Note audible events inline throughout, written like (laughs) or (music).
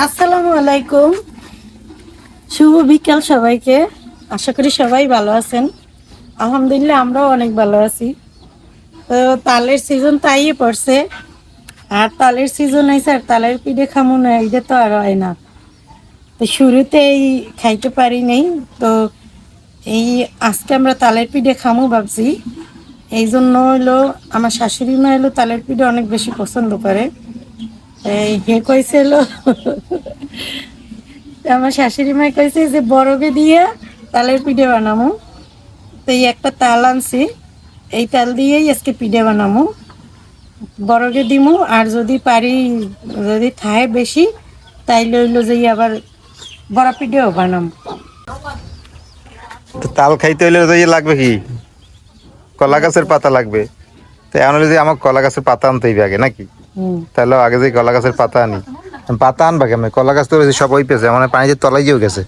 আসসালামু আলাইকুম। শুভ বিকাল সবাইকে। আশা করি সবাই ভালো আছেন। আলহামদুলিল্লাহ আমরাও অনেক ভালো আছি। তো তালের সিজন তাই পড়ছে। আর তালের সিজন আইসে আর তালের পিঠে খামো না এইটা তো আর হয় না। তো শুরুতেই খাইতে পারি নাই। তো এই আজকে আমরা তালের পিঠে খামো ভাবছি। এই জন্য হলো আমার শাশুড়ি মা হলো তালের পিঠে অনেক বেশি পছন্দ করে। হে কইছিল? আমার শাশুড়ি মা কইছে যে, বরফে দিয়ে তালের পিঠে বানামো। তো এই একটা তাল আনছি। এই তাল দিয়েই আজকে পিঠে বানামো। বরফে দিমু, আর যদি পারি, যদি থায় বেশি তাইলে হইল যে আবার বড় পিঠেও বানামো। তাল খাইতে হইলে তো ইয়ে লাগবে কি? কলা গাছের পাতা লাগবে। তো এমন হলে যে আমার কলা গাছের পাতা আনতে হইবে আগে, নাকি? তাহলে আগে যে কলা গাছের পাতা আনি। পাতা আনবা কেমন? কলা গাছ তো সব ওই পেছে মানে পানিতে তলাই গিয়েও গেছে।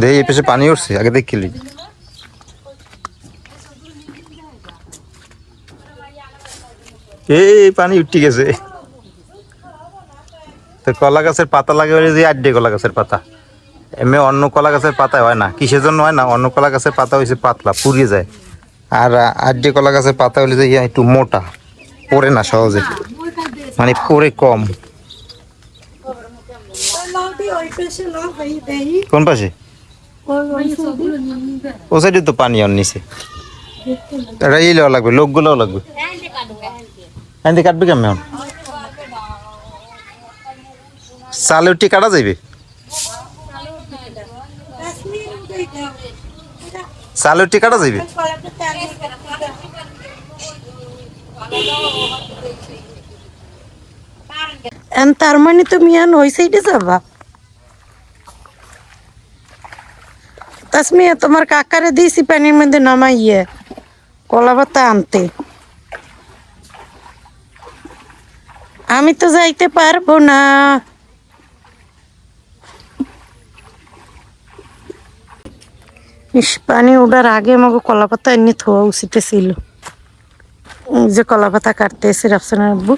দেখি এই পেছে পানি উঠছে, আগে দেখিলি এই পানি উঠে গেছে। তো কলা গাছের পাতা লাগে যে আড্ডে কলা গাছের পাতা। এমনি অন্য কলা গাছের পাতা হয় না, কিসের জন্য হয় না, অন্য কলা গাছের পাতা হয়েছে পাতলা, পুড়িয়ে যায়। আর আড্ডে কলা গাছের পাতা হলে যে একটু মোটা। পড়ে না সহজে। মানে পড়ে কম। কোন পাশে? ও সাইডে তো পানি অন নিচে। এটা এই লাগবে, লোকগুলোও লাগবে। এখান থেকে কাটবে কেমন চালে উঠে কাটা যাইবে? চালে উঠে কাটা যাইবে? এন তার মানে তুমি আন ওই সাইডে যাবা? তাসমিয়া, তোমার কাকারে দিয়েছি পানির মধ্যে নামাইয়ে। কলা পাতা আনতে। আমি তো যাইতে পারব না। ইস, পানি ওঠার আগে আমাকে কলা পাতা এনে থোয়া উচিত ছিল। যে কলা পাতা কাটতে এসে রাফসানের আব্বু।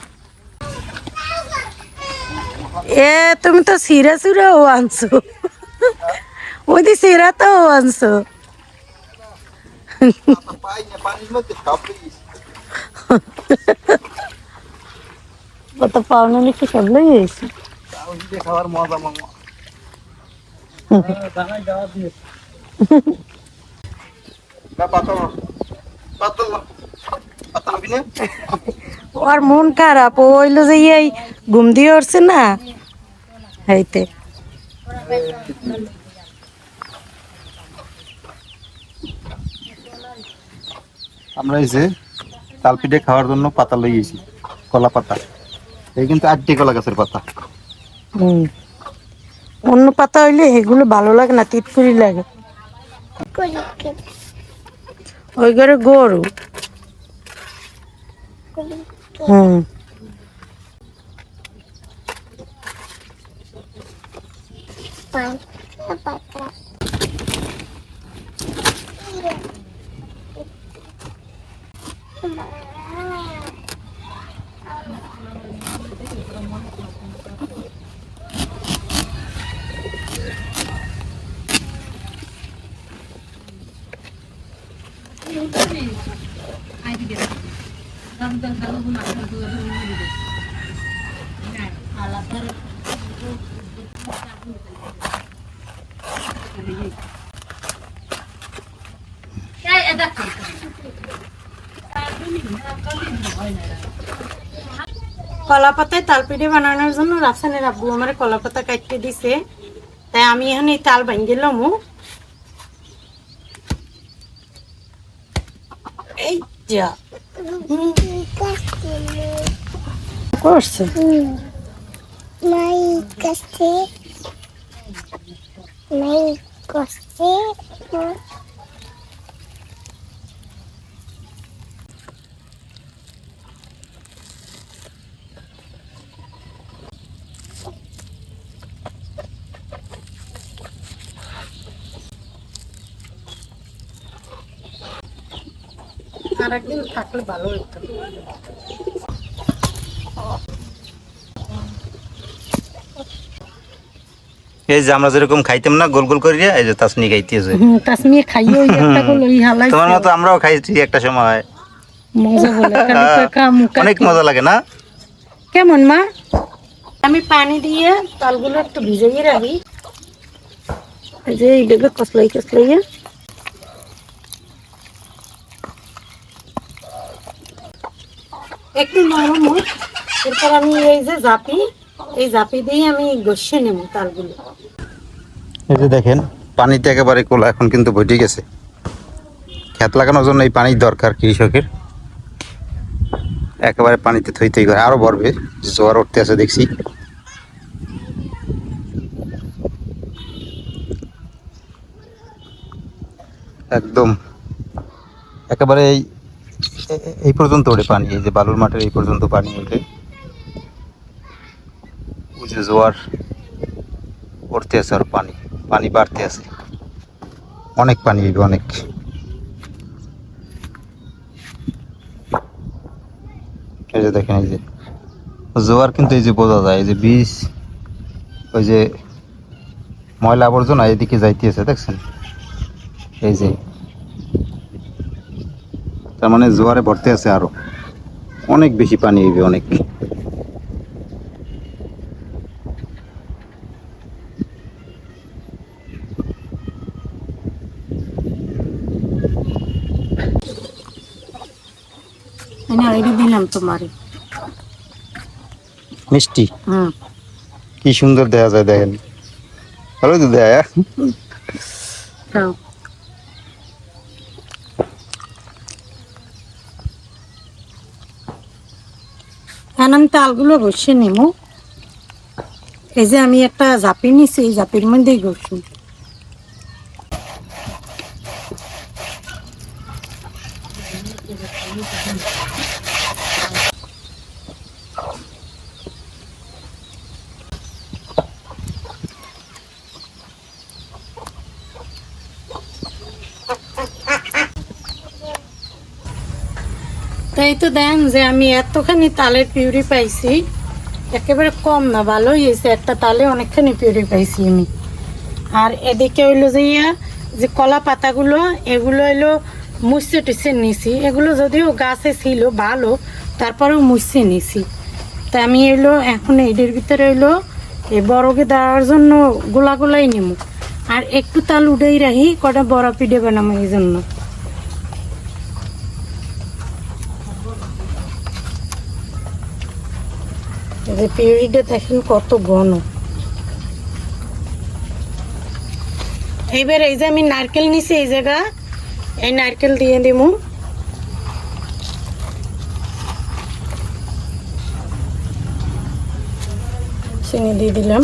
এ, তুমি তো সিরা সিরাও আনছো। ওই দি সিরা তো আনছো। ওর মন খারাপ, ও হইল যে ঘুম দিয়ে উঠছে না। হাইতে আমরা এই যে তাল পিঠে খাওয়ার জন্য পাতা লই গেছি কলা পাতা। এই কিন্তু আটটি কলা গাছের পাতা। অন্য পাতা হইলে এগুলো ভালো লাগে না তিতকুড়ি লাগে। ওই ঘরে গরু। হুম। depan apa kak Tentang dalam rumah, kalau rumah itu, nah, alat কলা পাতায় তাল পিঠে বানানোর জন্য রাফসানের আব্বু আমার কলা পাতা কাটতে দিছে। তাই আমি এখন এই তাল ভাঙ গেলাম এই যা। করছে. আর একদিন থাকলে ভালো হতো। এই যে আমরা যেরকম খাইতাম না গোল গোল করিয়া এই যে তাসনি খাইতেছে। হুম তাসমিয়ে খাইও ওই একটা গুলো ওই হালাই তোমার মতো আমরাও খাইছি একটা সময়। মজা বলে কাটি। অনেক মজা লাগে না? কেমন মা? আমি পানি দিয়ে তালগুলো একটু ভিজিয়ে রাখি। এই যে এইটাকে কসলাই কসলাইয়ে একটু নরম হোক। এরপর আমি এই যে জাপি, এই জাপি দিয়ে আমি গসিয়ে নেব তালগুলো। এই যে দেখেন, পানিতে একেবারে কোলা এখন কিন্তু বইটে গেছে। খেত লাগানোর জন্য এই পানির দরকার কৃষকের। একেবারে পানিতে থই থই করে, আরও ভরবে জোয়ার উঠতে আছে দেখছি। একদম, একেবারে এই এই পর্যন্ত ওঠে পানি, এই যে বালুর মাঠের এই পর্যন্ত পানি ওঠে ওই যে জোয়ার পড়তে আছে আর পানি পানি বাড়তে আছে। অনেক পানি অনেক। এই যে দেখেন, এই যে জোয়ার কিন্তু এই যে বোঝা যায়, এই যে বীজ, ওই যে ময়লা আবর্জনা এদিকে যাইতেছে, দেখছেন? এই যে তার মানে জোয়ারে ভরতে আছে আরও। অনেক বেশি পানি হইবে অনেক। দিলাম তোমারে। মিষ্টি? হুম। কি সুন্দর দেখা যায় দেখেন। ভালো তো দেখা যায় খাও এখন আমি তালগুলো রসে নেব। এই যে আমি একটা জাপি নিছি এই জাপির মধ্যেই ঘষুন তাই তো দেন যে আমি এতখানি তালের পিউরি পাইছি, একেবারে কম না ভালোই হয়েছে একটা তালে অনেকখানি পিউরি পাইছি আমি। আর এদিকে হইল যে ইয়া, যে কলা পাতাগুলো, এগুলো হইল মুছে টুছে নিছি। এগুলো যদিও গাছে ছিল, ভালো, তারপরেও মুছে নিছি। তা আমি এলো এখন এদের ভিতরে হইল, এই বড়কে দেওয়ার জন্য গোলা গোলাই আর একটু তাল উঠেই রাখি, কটা বড় পিঠে বানাবো এই জন্য। যে পিউরিটা দেখেন কত ঘন। এইবার এই যে আমি নারকেল নিছি এই জায়গা, এই নারকেল দিয়ে দিব চিনি দিয়ে দিলাম।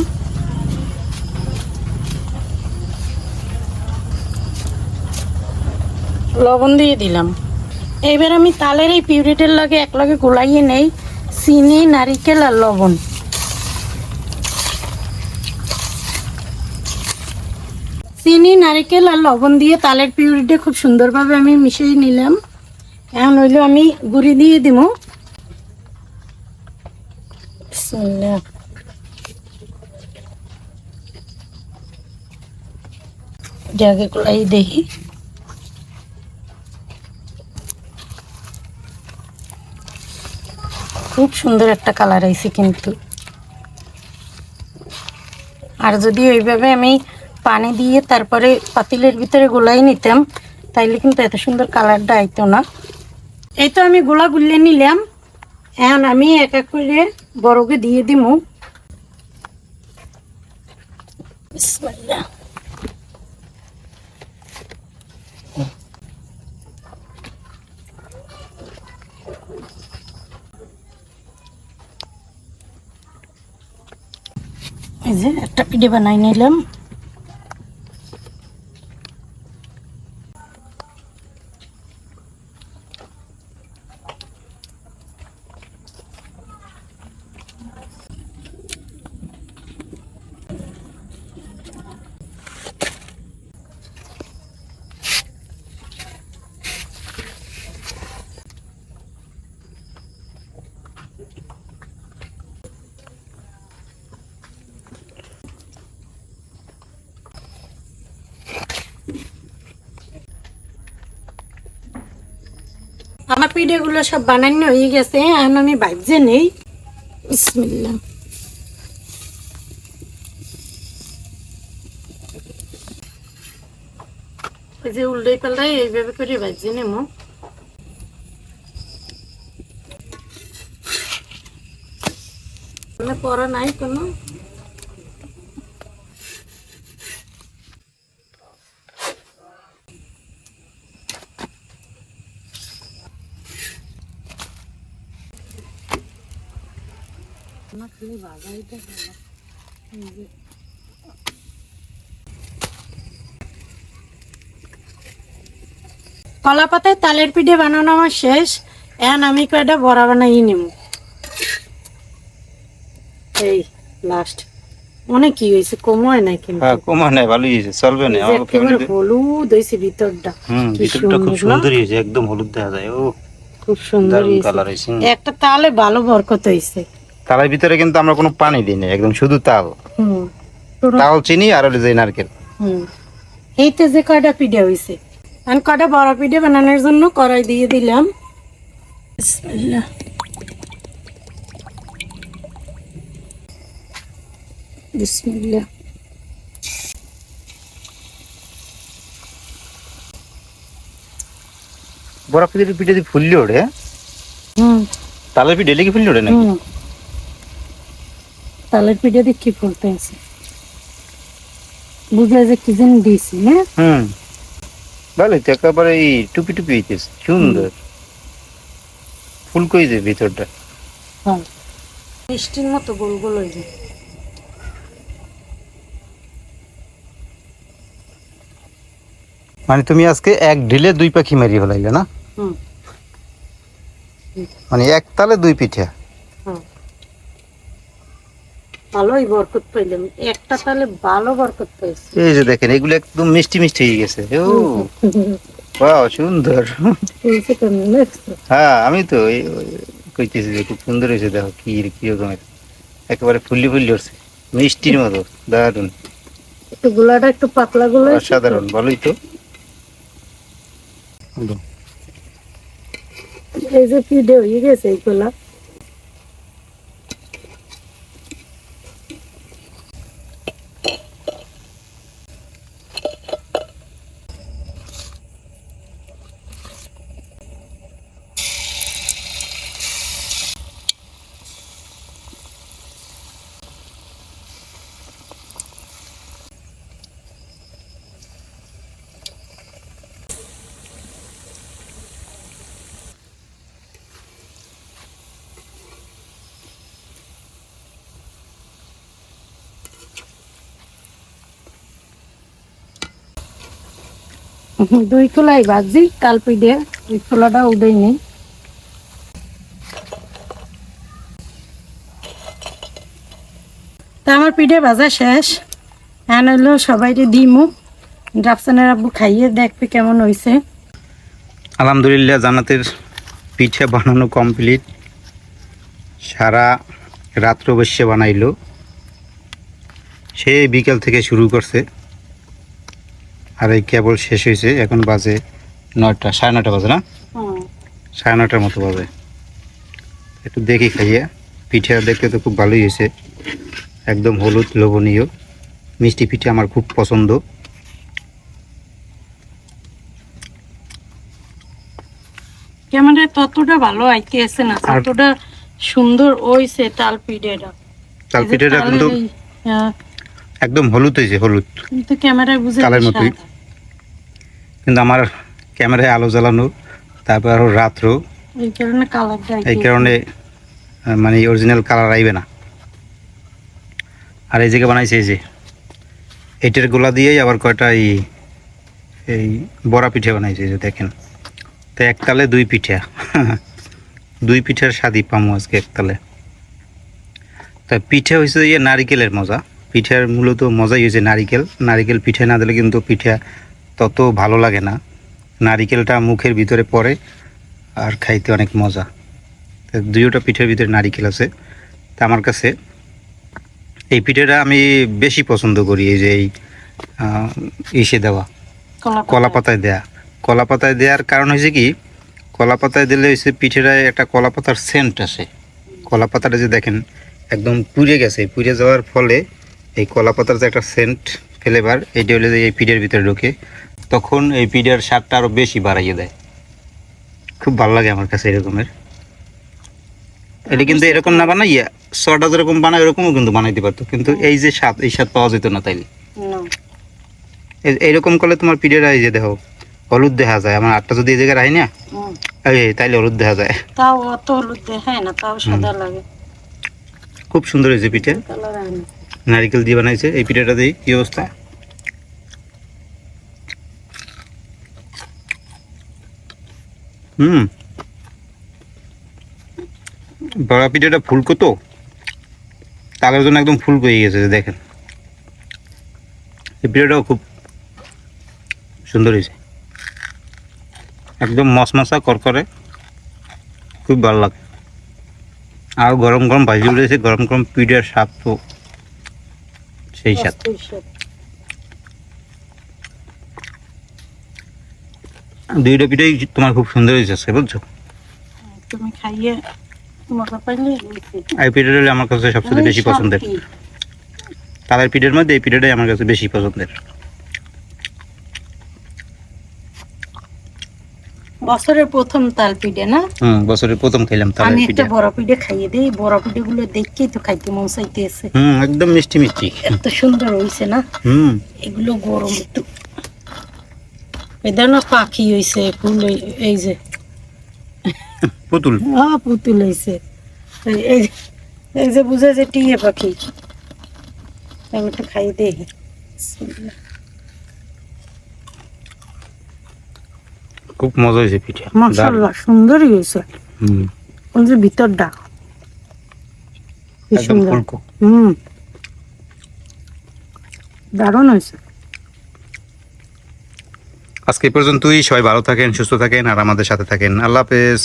লবণ দিয়ে দিলাম। এইবার আমি তালের এই পিউরিটার লগে এক লগে গোলাইয়ে নেই। চিনি নারিকেল আর লবণ। চিনি নারিকেল আর লবণ দিয়ে তালের পিউরিটা খুব সুন্দরভাবে আমি মিশিয়ে নিলাম। এখন হইল আমি গুড়ি দিয়ে দিব বিসমিল্লাহ। জাগে গুলাই দেখি খুব সুন্দর একটা কালার আইছে কিন্তু। আর যদি ওইভাবে আমি পানি দিয়ে তারপরে পাতিলের ভিতরে গোলাই নিতাম, তাইলে কিন্তু এত সুন্দর কালারটা আইতো না। এই তো আমি গোলা গুলিয়ে নিলাম। এখন আমি এক এক করে বড়কে দিয়ে দিমু। বিসমিল্লাহ। একটা পিঠে বানাই নিলাম। পিঠে গুলো সব বানানো হয়ে গেছে, এখন আমি ভাবছে নেই। বিসমিল্লাহ। ওই যে উল্টাই পাল্টাই এইভাবে করে ভাজছে নেমো পড়া নাই কোনো? কলা পাতায় তালের পিঠে বানানো আমার শেষ। এখন আমি কয়টা বড়া বানাই নিব এই লাস্ট অনেক কি হয়েছে কম হয় না কিন্তু। হ্যাঁ কমা নাই ভালোই হয়েছে চলবে না আমার ফ্যামিলিতে হলুদ হয়েছে ভিতরটা। হুম ভিতরটা খুব সুন্দর হয়েছে একদম হলুদ দেখা যায় ও। খুব সুন্দর হয়েছে। একটা তালে ভালো বরকত হয়েছে। তালের ভিতরে কিন্তু আমরা কোনো পানি দিই না একদম শুধু তাল। তাল চিনি আর হলো যে নারকেল। এইতে যে কয়টা পিঠে হয়েছে আমি কয়টা বড় পিঠে বানানোর জন্য কড়াই দিয়ে দিলাম। বিসমিল্লাহ। বিসমিল্লাহ। বড় পিঠে পিঠে ফুললে ওঠে তালের পিঠে লেগে ফুললে ওঠে নাকি? হুম। তালের পিঠে দিয়ে কি ফুলতে আছে? বুঝলে যে কি যেন দিয়েছি হ্যাঁ হুম। ভালো তো একেবারে এই টুপি টুপি হইতেছে সুন্দর। ফুল কই যে ভিতরটা। হ্যাঁ। মিষ্টির মতো গোল গোল হয়ে যায় মানে তুমি আজকে এক ঢিলে দুই পাখি মারি ফেলাইলে না? মানে এক তালে দুই পিঠা। ভালোই বরকত পাইলাম। একটা তালে ভালো বরকত পাইছি। এই যে দেখেন এগুলো একদম মিষ্টি মিষ্টি হয়ে গেছে। ও বাহ সুন্দর। হ্যাঁ আমি তো কইতেছি যে খুব সুন্দর হয়েছে দেখো কি কি রকমের। একেবারে ফুললি ফুললি উঠছে মিষ্টির মতো দারুণ একটু গোলাটা একটু পাতলা গুলো অসাধারণ ভালোই তো। এই যে পিঠে হয়ে গেছে এইগুলা দুই খোলাই ভাজি কাল পিঠে দুই খোলাটা উদয় নেই। তা আমার পিঠে ভাজা শেষ। এখন হইল সবাইকে দিমু। রাফসানের আব্বু খাইয়ে দেখবে কেমন হয়েছে আলহামদুলিল্লাহ, জান্নাতের পিঠে বানানো কমপ্লিট সারা রাত্র বসে বানাইলো। সে বিকেল থেকে শুরু করছে। আর এই কেবল শেষ হয়েছে এখন বাজে নয়টা সাড়ে নয়টা বাজে না? সাড়ে নয়টার মতো বাজে। একটু দেখি খাইয়ে পিঠা দেখতে তো খুব ভালোই হয়েছে। একদম হলুদ লোভনীয়। মিষ্টি পিঠে আমার খুব পছন্দ। ক্যামেরায় ততটা ভালো আইতে আছে না? ততটা সুন্দর হইছে তাল পিঠেটা। কিন্তু হ্যাঁ, একদম হলুদ হয়েছে হলুদ। কিন্তু ক্যামেরায় বুঝে তালের মতোই। কিন্তু আমার ক্যামেরায় আলো জ্বালানো তারপর আরও রাত্র। এই কারণে এই কারণে মানে অরিজিনাল কালার আইবে না। আর এই জায়গায় বানাইছে এই যে এটার গোলা দিয়েই আবার কয়টা এই এই বড়া পিঠে বানাইছে যে দেখেন। তো একতালে দুই পিঠা। (laughs) দুই পিঠার স্বাদই পামু আজকে একতালে তা পিঠা হয়েছে ইয়ে নারিকেলের মজা। পিঠার মূলত মজাই হয়েছে নারিকেল। নারিকেল পিঠে না দিলে কিন্তু পিঠা তত ভালো লাগে না। নারিকেলটা মুখের ভিতরে পড়ে আর খাইতে অনেক মজা। দুইটা পিঠের ভিতরে নারিকেল আছে। তা আমার কাছে এই পিঠেটা আমি বেশি পছন্দ করি এই যে এই ইসে দেওয়া। কলা পাতায় দেয়া। কলা পাতায় দেওয়ার কারণ হয়েছে কি? কলা পাতায় দিলে হচ্ছে পিঠেটায় একটা কলা পাতার সেন্ট আসে। কলা পাতাটা যে দেখেন একদম পুড়ে গেছে। পুড়ে যাওয়ার ফলে এই কলা পাতার যে একটা সেন্ট ফ্লেভার এইটা হলে যে এই পিঠের ভিতরে ঢোকে তখন এই পিঠের স্বাদটা আরও বেশি বাড়াইয়ে দেয়। খুব ভালো লাগে আমার কাছে এরকমের। এটা কিন্তু এরকম না বানাইয়া সটা যেরকম বানায় ওরকমও কিন্তু বানাইতে পারতো। কিন্তু এই যে স্বাদ এই স্বাদ পাওয়া যেত না তাইলে। এইরকম করলে তোমার পিঠের এই যে দেখো হলুদ দেখা যায়। আমার আটটা যদি এই জায়গায় রাখি না এই তাইলে হলুদ দেখা যায়। তাও অত হলুদ দেখায় না তাও সাদা লাগে। খুব সুন্দর হয়েছে পিঠে। নারিকেল দিয়ে বানাইছে, এই পিঠাটা দিয়ে, কি অবস্থা? হুম। বড়া পিঠাটা ফুলকো তো? তাদের জন্য একদম ফুলকো হয়ে গেছে, দেখেন। এই পিঠাটাও খুব সুন্দর হয়েছে। একদম মশমশা করকরে। খুব ভালো লাগে। আর গরম গরম ভাজি উঠেছে, গরম গরম পিঠার স্বাদ তো সেই স্বাদ। দুইটা পিঠাই তোমার খুব সুন্দর হয়েছে আজকে, বুঝছ? তুমি খাইয়ে এই পিঠাটা আমার কাছে সবচেয়ে বেশি পছন্দের। তাদের পিঠের মধ্যে এই পিঠাটাই আমার কাছে বেশি পছন্দের। বছরের প্রথম তাল পিঠে না? হুম বছরের প্রথম খেলাম তাদের আমি একটা বড় পিঠে খাইয়ে দিই বড় পিঠে গুলো দেখেই তো খাইতে মন চাইতেছে। হুম একদম মিষ্টি মিষ্টি। এত সুন্দর হয়েছে না? হুম। এগুলো গরম একটু। পাখি হয়েছে ফুল এই- যে। পুতুল। আ পুতুল হয়েছে এই- এই যে বুঝে যে টিয়ে পাখি। আমি একটু খাই দিই খুব মজা হয়েছে পিঠে। মাসাল্লাহ সুন্দরই হয়েছে। হুম। ওই যে ভিতরটা কি সুন্দর। হুম। দারুণ হয়েছে। আজকে পর্যন্তই। সবাই ভালো থাকেন সুস্থ থাকেন আর আমাদের সাথে থাকেন। আল্লাহ হাফেজ।